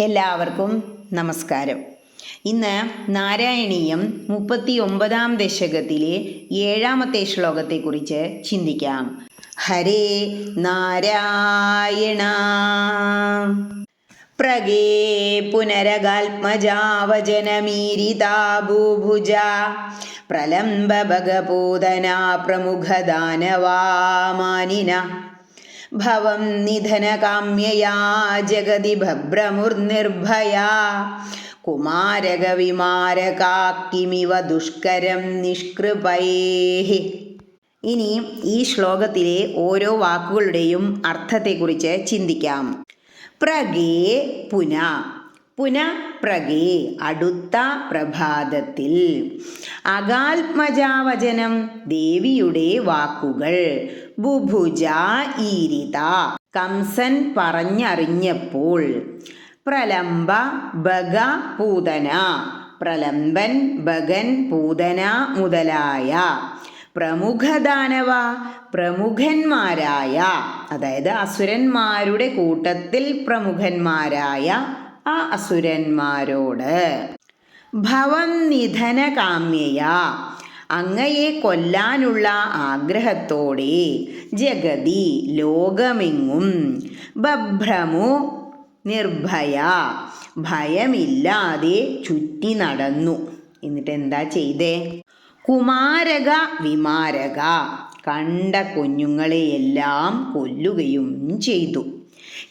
എല്ലാവർക്കും നമസ്കാരം. ഇന്ന് നാരായണീയം മുപ്പത്തി ഒമ്പതാം ദശകത്തിലെ ഏഴാമത്തെ ശ്ലോകത്തെക്കുറിച്ച് ചിന്തിക്കാം. ഹരേ നാരായണ. പ്രഗേ പുനരകാത്മജാവജനമീരിതാ ഭൂഭുജ പ്രലംബ ഭഗപൂതന പ്രമുഖദാനവാമാനിന. ഭവം നിധനകാമ്യയാ ജഗതി ഭ്രമുർനിർഭയാ കുമാരകവിമാരകാക്കിമിവ ദുഷ്കരം നിഷ്കൃപൈഹി ഇനി ഈ ശ്ലോകത്തിലെ ഓരോ വാക്കുകളുടെയും അർത്ഥത്തെക്കുറിച്ച് ചിന്തിക്കാം. പ്രഗേ പുന പുന പ്രഗേ അടുത്ത പ്രഭാതത്തിൽ. അകാത്മജാവചനം ദേവിയുടെ വാക്കുകൾ ബുഭുജ ഈരിത കംസൻ പറഞ്ഞറിഞ്ഞപ്പോൾ പ്രലംബ ബഗ പൂതന പ്രലംബൻ ബഗൻ പൂതന മുതലായ പ്രമുഖദാനവ പ്രമുഖന്മാരായ അതായത് അസുരന്മാരുടെ കൂട്ടത്തിൽ പ്രമുഖന്മാരായ ആ അസുരന്മാരോട് ഭവം നിധന കാമ്യ അങ്ങയെ കൊല്ലാനുള്ള ആഗ്രഹത്തോടെ ജഗതി ലോകമെങ്ങും ബഭ്രമു നിർഭയ ഭയമില്ലാതെ ചുറ്റി നടന്നു. എന്നിട്ട് എന്താ ചെയ്തേ? കുമാരക വിമാരക കണ്ട കുഞ്ഞുങ്ങളെയെല്ലാം കൊല്ലുകയും ചെയ്തു.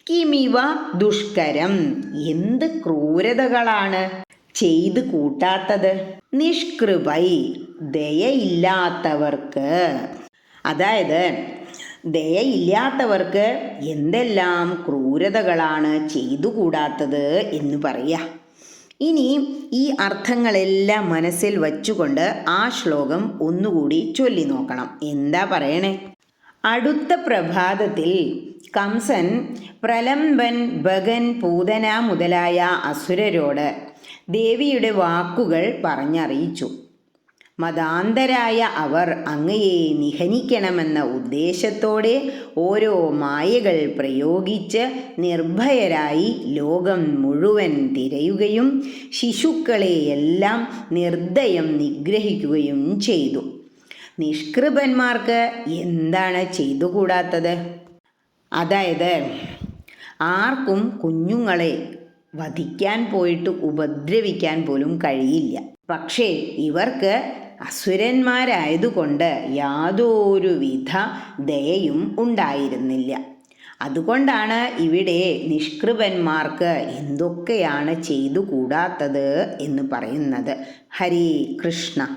കിമിവ ദുഷ്കരം. എന്ത് ക്രൂരതകളാണ് ചെയ്തു കൂട്ടാത്തത്? നിഷ്കൃപൈ ദയയില്ലാത്തവർക്ക്. അതായത് ദയയില്ലാത്തവർക്ക് എന്തെല്ലാം ക്രൂരതകളാണ് ചെയ്തു കൂടാത്തത് എന്ന് പറയാ. ഇനി ഈ അർത്ഥങ്ങളെല്ലാം മനസ്സിൽ വച്ചുകൊണ്ട് ആ ശ്ലോകം ഒന്നുകൂടി ചൊല്ലി നോക്കണം. എന്താ പറയണേ? അടുത്ത പ്രഭാതത്തിൽ കംസൻ പ്രലംബൻ ഭഗൻ പൂതന മുതലായ അസുരരോട് ദേവിയുടെ വാക്കുകൾ പറഞ്ഞറിയിച്ചു. മതാന്തരായ അവർ അങ്ങയെ നിഹനിക്കണമെന്ന ഉദ്ദേശത്തോടെ ഓരോ മായകൾ പ്രയോഗിച്ച് നിർഭയരായി ലോകം മുഴുവൻ തിരയുകയും ശിശുക്കളെയെല്ലാം നിർദ്ദയം നിഗ്രഹിക്കുകയും ചെയ്തു. നിഷ്കൃപന്മാർക്ക് എന്താണ് ചെയ്തുകൂടാത്തത്? അതായത് ആർക്കും കുഞ്ഞുങ്ങളെ വധിക്കാൻ പോയിട്ട് ഉപദ്രവിക്കാൻ പോലും കഴിയില്ല. പക്ഷേ ഇവർക്ക് അസുരന്മാരായതുകൊണ്ട് യാതൊരുവിധ ദയയും ഉണ്ടായിരുന്നില്ല. അതുകൊണ്ടാണ് ഇവിടെ നിഷ്കൃപന്മാർക്ക് എന്തൊക്കെയാണ് ചെയ്തു കൂടാത്തത് എന്ന് പറയുന്നത്. ഹരി കൃഷ്ണ.